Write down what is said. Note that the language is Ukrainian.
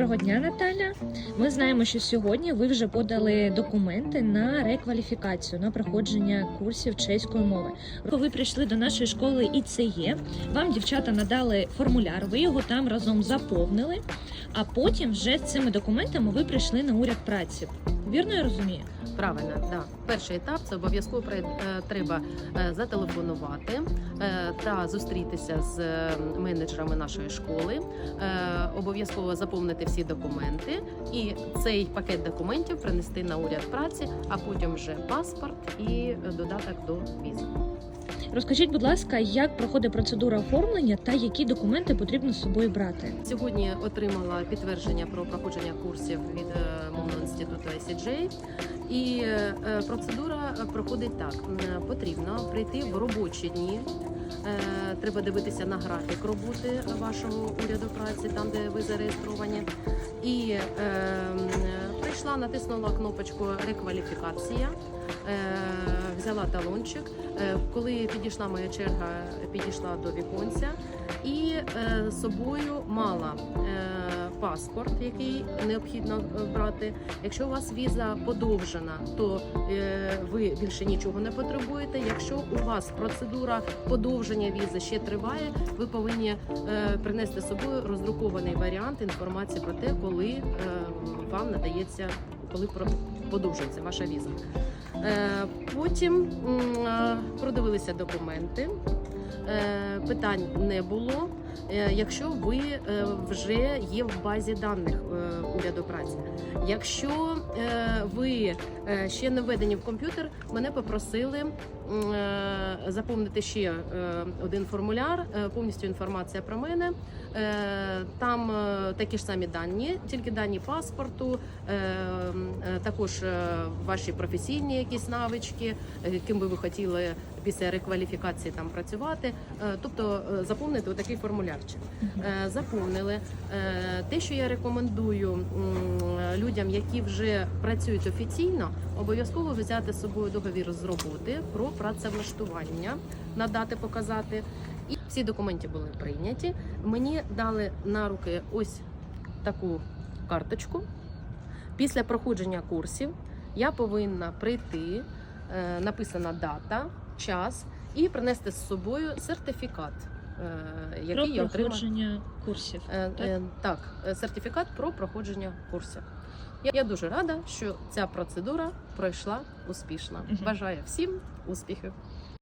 Доброго дня, Наталя. Ми знаємо, що сьогодні ви вже подали документи на рекваліфікацію на проходження курсів чеської мови. Ви прийшли до нашої школи і це є. Вам дівчата надали формуляр, ви його там разом заповнили. А потім вже з цими документами ви прийшли на уряд праці. Вірно я розумію? Правильно, да. Перший етап це обов'язково е, треба е, зателефонувати е, та зустрітися з менеджерами нашої школи, обов'язково заповнити всі документи і цей пакет документів принести на уряд праці, а потім вже паспорт і додаток до візи. Розкажіть, будь ласка, як проходить процедура оформлення та які документи потрібно з собою брати? Сьогодні отримала підтвердження про проходження курсів від е, мовного інституту ICJ. І е, процедура проходить так: потрібно прийти в робочі дні. Е, Треба дивитися на графік роботи вашого уряду праці, там де ви зареєстровані. І е, прийшла, натиснула кнопочку рекваліфікація, е, взяла талончик. Е, Коли підійшла моя черга, підійшла до віконця і е, з собою мала е, паспорт, який необхідно е, брати. Якщо у вас віза подовжена, то е, ви більше нічого не потребуєте. Якщо у вас процедура подовження візи ще триває, ви повинні е, принести з собою роздрукований варіант інформації про те, коли е, вам надається, коли про- подовжується ваша віза. Е, Потім е, продивилися документи. Е, Питань не було. Якщо ви вже є в базі даних уряду праці, якщо е, ще не введені в комп'ютер, мене попросили е, заповнити ще е, один формуляр, повністю інформація про мене. Там такі ж самі дані, тільки дані паспорту, також ваші професійні якісь навички, ким би ви хотіли після рекваліфікації там працювати. Е, Тобто е, заповнити отакий формулярчик. Е, Заповнили те, що я рекомендую людям, які вже працюють офіційно, обов'язково взяти з собою договір з роботи про працевлаштування, надати, показати. І всі документи були прийняті. Мені дали на руки ось таку карточку. Після проходження курсів я повинна прийти, написана дата, час, і принести з собою сертифікат, Який Про я проходження курсів. Е, е, Так, е, сертифікат про проходження курсів. Я, я дуже рада, що ця процедура пройшла успішно. Угу. Бажаю всім успіхів.